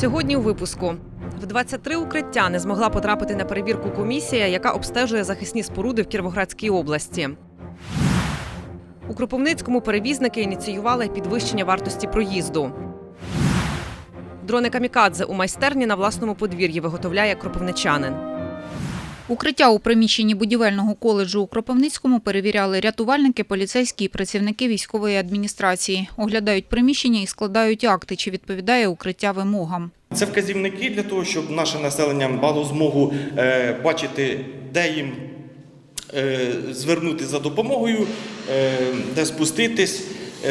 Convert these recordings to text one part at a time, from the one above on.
Сьогодні у випуску в 23 укриття не змогла потрапити на перевірку комісія, яка обстежує захисні споруди в Кіровоградській області. У Кропивницькому перевізники ініціювали підвищення вартості проїзду. Дрони камікадзе у майстерні на власному подвір'ї виготовляє кропивничанин. Укриття у приміщенні будівельного коледжу у Кропивницькому перевіряли рятувальники, поліцейські і працівники військової адміністрації. Оглядають приміщення і складають акти, чи відповідає укриття вимогам. Це вказівники для того, щоб наше населення мало змогу е, бачити, де їм е, звернути за допомогою, е, де спуститись,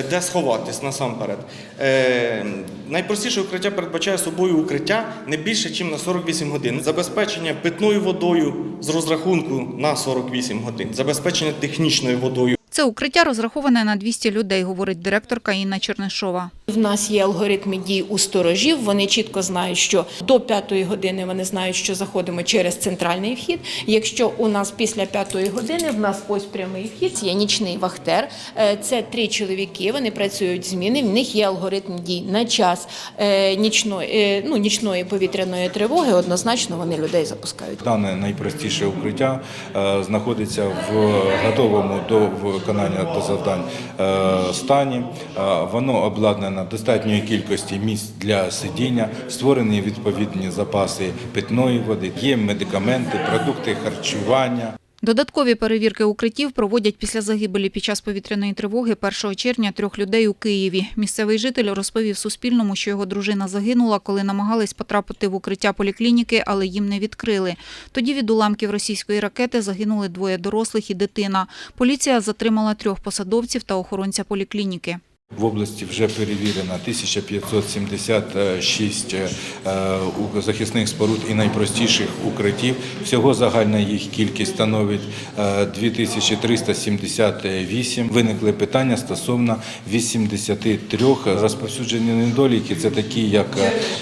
де сховатись насамперед. Е, найпростіше укриття передбачає собою укриття не більше, ніж на 48 годин. Забезпечення питною водою з розрахунку на 48 годин, забезпечення технічною водою. Це укриття розраховане на 200 людей, говорить директорка Інна Чернишова. В нас є алгоритми дій у сторожів. Вони чітко знають, що до п'ятої години вони знають, що заходимо через центральний вхід. Якщо у нас після п'ятої години в нас ось прямий вхід, є нічний вахтер. Е, Це три чоловіки. Вони працюють зміни. В них є алгоритм дій на час е, нічної, е, ну, нічної повітряної тривоги. Однозначно вони людей запускають. Дане найпростіше укриття знаходиться в готовому до виконання до завдань е, стані. Е, Воно обладнано достатньої кількості місць для сидіння, створені відповідні запаси питної води, є медикаменти, продукти харчування. Додаткові перевірки укриттів проводять після загибелі під час повітряної тривоги 1 червня трьох людей у Києві. Місцевий житель розповів Суспільному, що його дружина загинула, коли намагались потрапити в укриття поліклініки, але їм не відкрили. Тоді від уламків російської ракети загинули двоє дорослих і дитина. Поліція затримала трьох посадовців та охоронця поліклініки. В області вже перевірено 1576 е, у- захисних споруд і найпростіших укриттів. Всього загальна їх кількість становить е, 2378. Виникли питання стосовно 83 розповсюджені недоліки. Це такі, як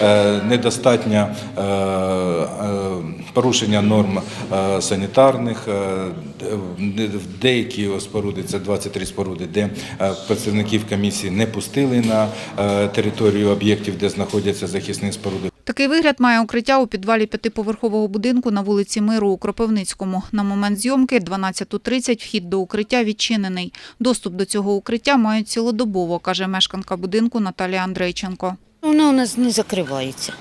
е, недостатнє е, е, порушення норм е, санітарних, е, в деякі споруди, це 23 споруди, де е, працівників комісії не пустили на територію об'єктів, де знаходяться захисні споруди. Такий вигляд має укриття у підвалі п'ятиповерхового будинку на вулиці Миру у Кропивницькому. На момент зйомки 12.30 вхід до укриття відчинений. Доступ до цього укриття мають цілодобово, каже мешканка будинку Наталія Андрейченко. Вона у нас не закривається.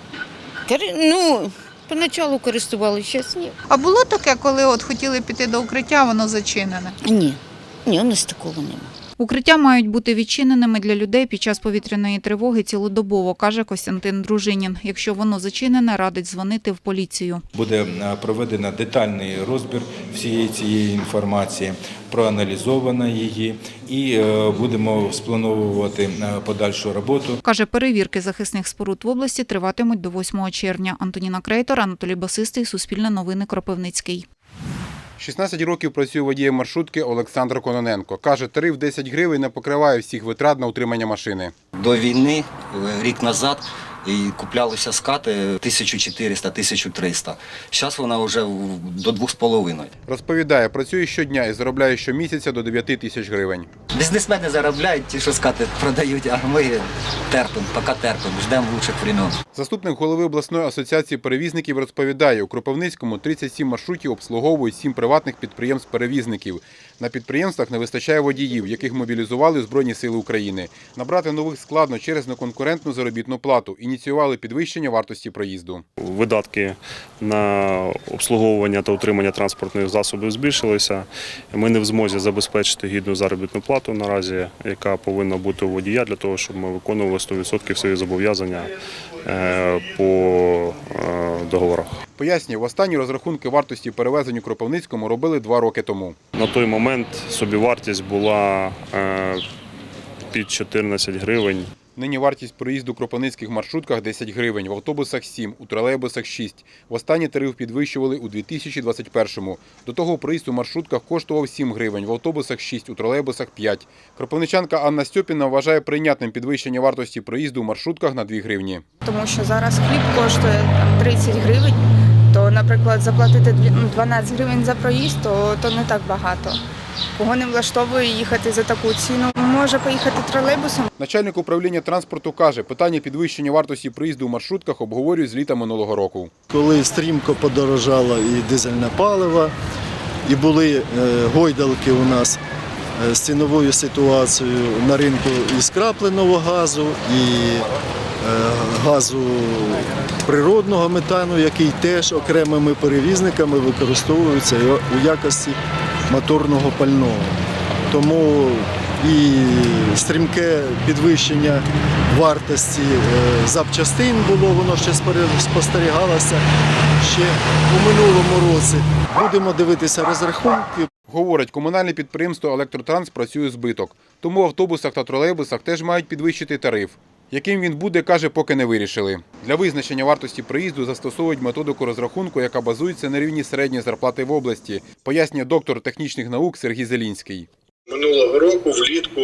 Ну, поначалу користувалися, зараз ні. А було таке, коли от хотіли піти до укриття, воно зачинене? Ні, ні, у нас такого немає. Укриття мають бути відчиненими для людей під час повітряної тривоги цілодобово, каже Костянтин Дружинін. Якщо воно зачинене, радить дзвонити в поліцію. Буде е, проведено детальний розбір всієї цієї інформації, проаналізовано її і е, будемо сплановувати е, подальшу роботу. Каже, перевірки захисних споруд в області триватимуть до 8 червня. Антоніна Крейтор, Анатолій Басистий, Суспільне новини, Кропивницький. 16 років працює водієм маршрутки Олександр Кононенко. Каже, тариф 10 гривень не покриває всіх витрат на утримання машини. До війни, е, рік назад, і куплялися скати 1400-1300. Зараз вона вже до 2,5. Розповідає, працює щодня і заробляє щомісяця до 9 тисяч гривень. Бізнесмени заробляють, ті, що скати продають, а ми терпимо, поки терпимо, ждемо лучших времен. Заступник голови обласної асоціації перевізників розповідає, у Кропивницькому 37 маршрутів обслуговують 7 приватних підприємств-перевізників. На підприємствах не вистачає водіїв, яких мобілізували Збройні сили України. Набрати нових складно через неконкурентну заробітну плату. Ініціювали підвищення вартості проїзду. Видатки на обслуговування та утримання транспортних засобів збільшилися. Ми не в змозі забезпечити гідну заробітну плату наразі, яка повинна бути у водія для того, щоб ми виконували 100% свої зобов'язання е, по е, договорах. Пояснює, останні розрахунки вартості перевезень у Кропивницькому робили два роки тому. На той момент собівартість була е, під 14 гривень. Нині вартість проїзду у кропивницьких маршрутках 10 гривень, в автобусах 7, у тролейбусах 6. Востаннє тариф підвищували у 2021-му. До того проїзд у маршрутках коштував 7 гривень, в автобусах 6, у тролейбусах 5. Кропивничанка Анна Стьопіна вважає прийнятним підвищення вартості проїзду у маршрутках на 2 гривні. тому що зараз хліб коштує там 30 гривень, то, наприклад, заплатити дві- ну, 12 гривень за проїзд, то не так багато. Кого не влаштовує їхати за таку ціну, може поїхати тролейбусом. Начальник управління транспорту каже, питання підвищення вартості проїзду у маршрутках обговорюють з літа минулого року. коли стрімко подорожало і дизельне паливо, і були е, гойдалки у нас е, з ціновою ситуацією на ринку і скрапленого газу, і е, газу природного метану, який теж окремими перевізниками використовується у якості моторного пального. Тому і стрімке підвищення вартості е, запчастин було, воно ще спостерігалося ще у минулому році. Будемо дивитися розрахунки. Говорить, комунальне підприємство Електротранс працює збиток. Тому в автобусах та тролейбусах теж мають підвищити тариф. Яким він буде, каже, поки не вирішили. Для визначення вартості проїзду застосовують методику розрахунку, яка базується на рівні середньої зарплати в області, пояснює доктор технічних наук Сергій Зелінський. Минулого року влітку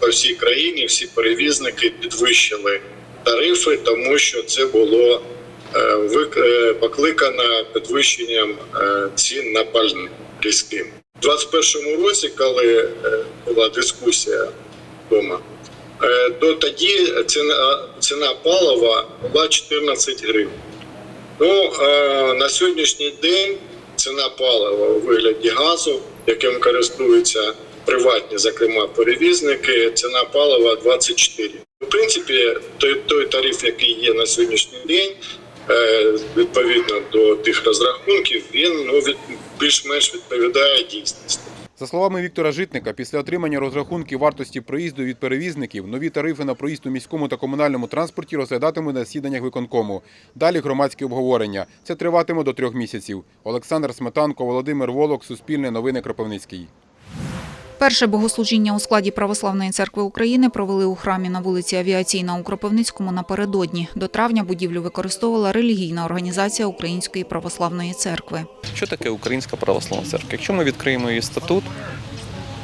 по всій країні всі перевізники підвищили тарифи, тому що це було е, е, покликано підвищенням е, цін на пальне різким. У 2021 році, коли була дискусія вдома, то тоді ціна, ціна палива була 14 гривень. Ну, е, на сьогоднішній день ціна палива у вигляді газу, яким користуються приватні, зокрема перевізники, ціна палива 24. В принципі, той, той тариф, який є на сьогоднішній день, е, відповідно до тих розрахунків, він ну, від, більш-менш відповідає дійсності. За словами Віктора Житника, після отримання розрахунків вартості проїзду від перевізників, нові тарифи на проїзд у міському та комунальному транспорті розглядатимуть на засіданнях виконкому. Далі громадські обговорення. Це триватиме до трьох місяців. Олександр Сметанко, Володимир Волок, Суспільне новини Кропивницький. Перше богослужіння у складі Православної церкви України провели у храмі на вулиці Авіаційна у Кропивницькому напередодні. До травня будівлю використовувала релігійна організація Української православної церкви. Що таке Українська православна церква? Якщо ми відкриємо її статут,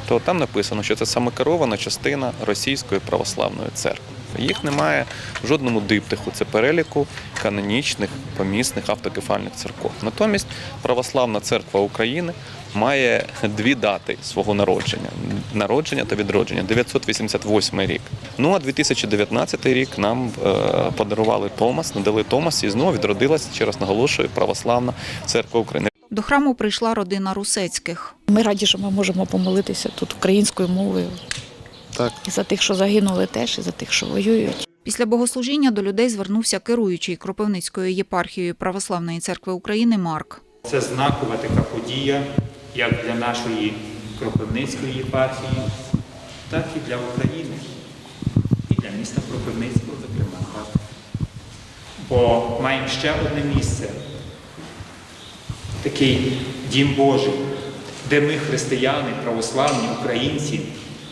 то там написано, що це самокерована частина Російської православної церкви. Їх немає в жодному диптиху. Це переліку канонічних помісних автокефальних церков. Натомість Православна церква України має дві дати свого народження: народження та відродження 988 рік. Ну а 2019 рік нам е, подарували Томас, надали Томас, і знову відродилася, ще раз наголошую, Православна церква України. До храму прийшла родина Русецьких. Ми раді, що ми можемо помолитися тут українською мовою. Так. І за тих, що загинули теж, і за тих, що воюють. Після богослужіння до людей звернувся керуючий Кропивницькою єпархією Православної церкви України Марк. Це знакова така подія, як для нашої Кропивницької єпархії, так і для України, і для міста Кропивницького, зокрема. Бо маємо ще одне місце, такий дім Божий, де ми, християни, православні, українці,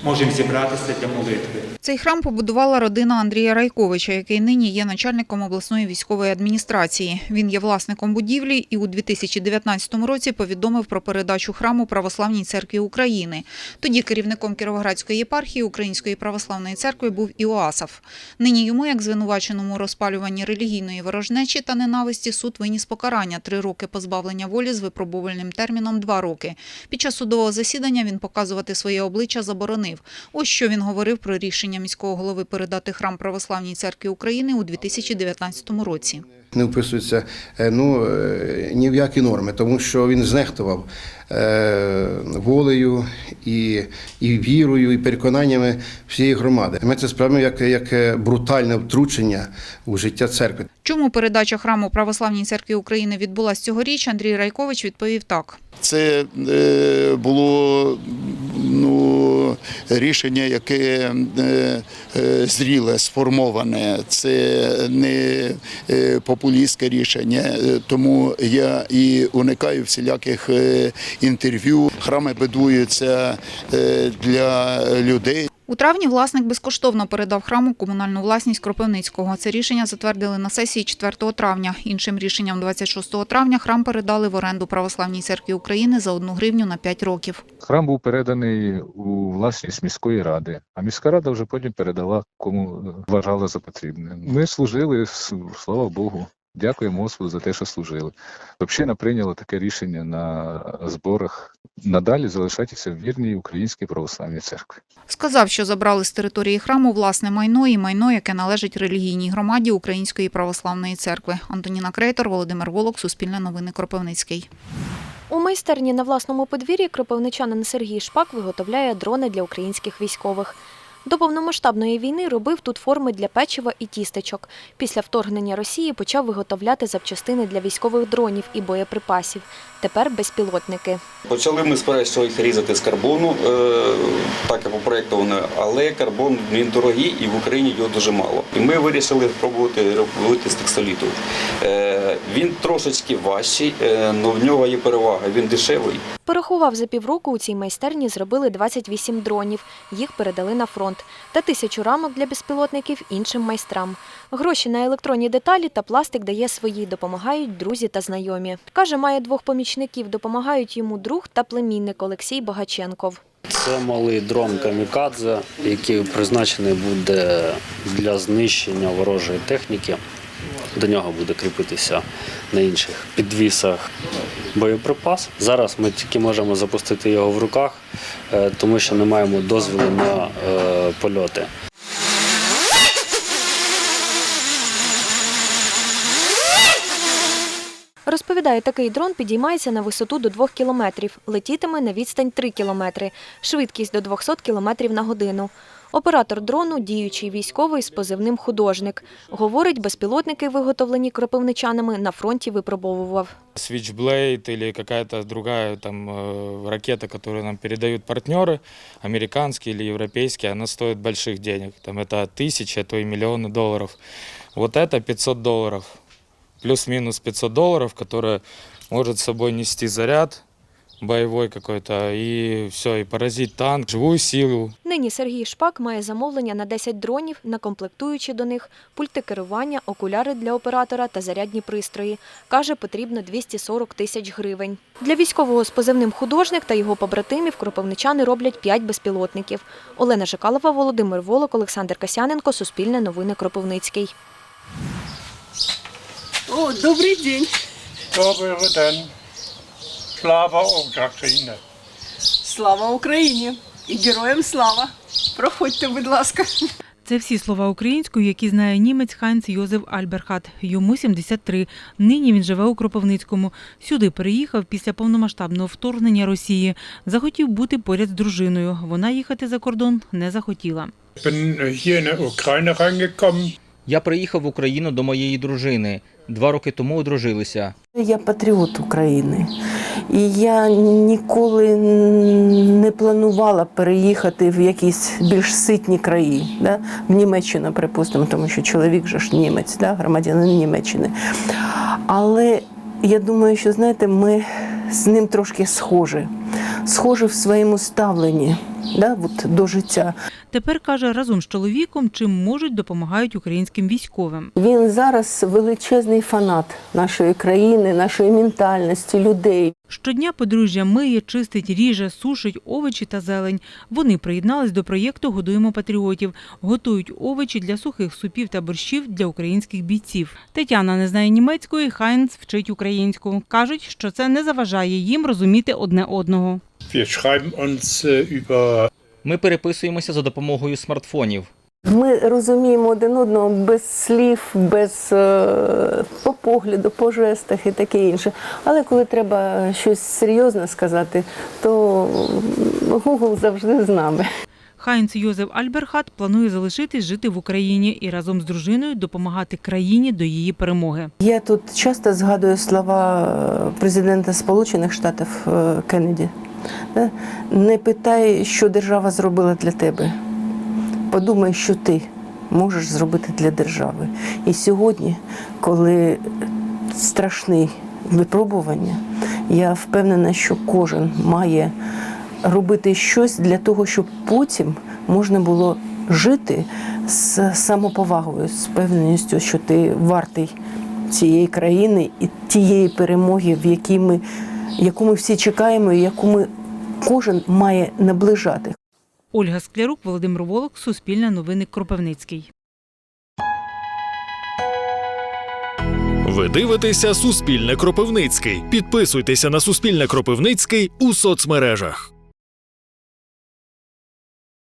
можемо зібратися для молитви. Цей храм побудувала родина Андрія Райковича, який нині є начальником обласної військової адміністрації. Він є власником будівлі і у 2019 році повідомив про передачу храму Православній церкві України. Тоді керівником Кіровоградської єпархії Української православної церкви був Іоасаф. Нині йому, як звинуваченому розпалюванні релігійної ворожнечі та ненависті, суд виніс покарання три роки позбавлення волі з випробувальним терміном два роки. Під час судового засідання він показувати своє обличчя заборонив. Ось що він говорив про рішення міського голови передати храм Православній церкві України у 2019 році. не вписується е, ну, е, ні в які норми, тому що він знехтував е, волею і, і вірою, і переконаннями всієї громади. Ми це сприймемо як, як брутальне втручення у життя церкви. Чому передача храму Православній церкві України відбулась цьогоріч, Андрій Райкович відповів так. Це е, було ну, рішення, яке е, е, зріле, сформоване. Це не популістське рішення. Тому я і уникаю всіляких інтерв'ю. Храми будуються для людей. У травні власник безкоштовно передав храму комунальну власність Кропивницького. Це рішення затвердили на сесії 4 травня. Іншим рішенням 26 травня храм передали в оренду Православній церкві України за одну гривню на 5 років. Храм був переданий у власність міської ради, а міська рада вже потім передала кому вважала за потрібне. Ми служили, слава Богу. Дякуємо Господу за те, що служили. Община прийняла таке рішення на зборах надалі залишатися в вірній Українській православній церкві. Сказав, що забрали з території храму власне майно і майно, яке належить релігійній громаді Української православної церкви. Антоніна Крейтор, Володимир Волок, Суспільне новини Кропивницький. У майстерні на власному подвір'ї кропивничанин Сергій Шпак виготовляє дрони для українських військових. До повномасштабної війни робив тут форми для печива і тістечок. Після вторгнення Росії почав виготовляти запчастини для військових дронів і боєприпасів. Тепер безпілотники. Почали ми спершу їх різати з карбону, е, так як упроєктовано, але карбон він дорогий і в Україні його дуже мало. І ми вирішили спробувати робити з текстоліту. Е, Він трошечки важчий, але в нього є перевага, він дешевий. Порахував за півроку у цій майстерні зробили 28 дронів. Їх передали на фронт. Та тисячу рамок для безпілотників іншим майстрам. Гроші на електронні деталі та пластик дає свої, допомагають друзі та знайомі. Каже, має двох помічників, допомагають йому друг та племінник Олексій Багаченков. Це малий дрон камікадзе, який призначений буде для знищення ворожої техніки. До нього буде кріпитися на інших підвісах боєприпас. Зараз ми тільки можемо запустити його в руках, е, тому що не маємо дозволу на е, польоти. Розповідає, такий дрон підіймається на висоту до 2 кілометрів, летітиме на відстань 3 кілометри, швидкість до 200 кілометрів на годину. Оператор дрону – діючий військовий з позивним «Художник». Говорить, безпілотники, виготовлені кропивничанами, на фронті випробовував. Switchblade или какая-то другая там э, ракета, которую нам передают партнеры, американские или европейские, она стоит больших денег. Там это тысяча, а то и миллионы долларов. Вот это 500 долларов. Плюс-минус 500 долларов, которая может с собой нести заряд боевой какой-то, и все, и поразить танк, живую силу, Нині Сергій Шпак має замовлення на 10 дронів, накомплектуючи до них пульти керування, окуляри для оператора та зарядні пристрої. Каже, потрібно 240 тисяч гривень. Для військового з позивним художник та його побратимів кропивничани роблять 5 безпілотників. Олена Жикалова, Володимир Волок, Олександр Касяненко, Суспільне новини Кропивницький. О, добрий день. Добрий день. Слава Україні. Слава Україні. І героям слава. Проходьте, будь ласка. Це всі слова українською, які знає німець Хайнц Йозеф Альберхат. Йому 73. Нині він живе у Кропивницькому. Сюди переїхав після повномасштабного вторгнення Росії. Захотів бути поряд з дружиною. Вона їхати за кордон не захотіла. bin Я приїхав в Україну до моєї дружини. Два роки тому одружилися. Я патріот України, і я ніколи не планувала переїхати в якісь більш ситні краї, да? в Німеччину, припустимо, тому що чоловік же ж німець, да? громадянин Німеччини. Але я думаю, що знаєте, ми з ним трошки схожі, схожі в своєму ставленні да? От, до життя. Тепер каже, разом з чоловіком чим можуть допомагають українським військовим. Він зараз величезний фанат нашої країни, нашої ментальності, людей. Щодня подружжя миє, чистить, ріже, сушить овочі та зелень. Вони приєднались до проєкту Годуємо патріотів, готують овочі для сухих супів та борщів для українських бійців. Тетяна не знає німецької, Хайнц вчить українську. кажуть, що це не заважає їм розуміти одне одного. Äh, Ми переписуємося за допомогою смартфонів. Ми розуміємо один одного без слів, без е, по погляду, по жестах і таке інше. Але коли треба щось серйозне сказати, то Google завжди з нами. Хайнц Йозеф Альберхат планує залишитись жити в Україні і разом з дружиною допомагати країні до її перемоги. Я тут часто згадую слова президента Сполучених Штатів е, Кеннеді. Е, Не питай, що держава зробила для тебе. Подумай, що ти можеш зробити для держави. І сьогодні, коли страшні випробування, я впевнена, що кожен має робити щось для того, щоб потім можна було жити з самоповагою, з певністю, що ти вартий цієї країни і тієї перемоги, в якій ми, яку ми всі чекаємо, і яку ми кожен має наближати. Ольга Склярук, Володимир Волок, Суспільне новини Кропивницький. Ви дивитеся Суспільне Кропивницький. Підписуйтеся на Суспільне Кропивницький у соцмережах.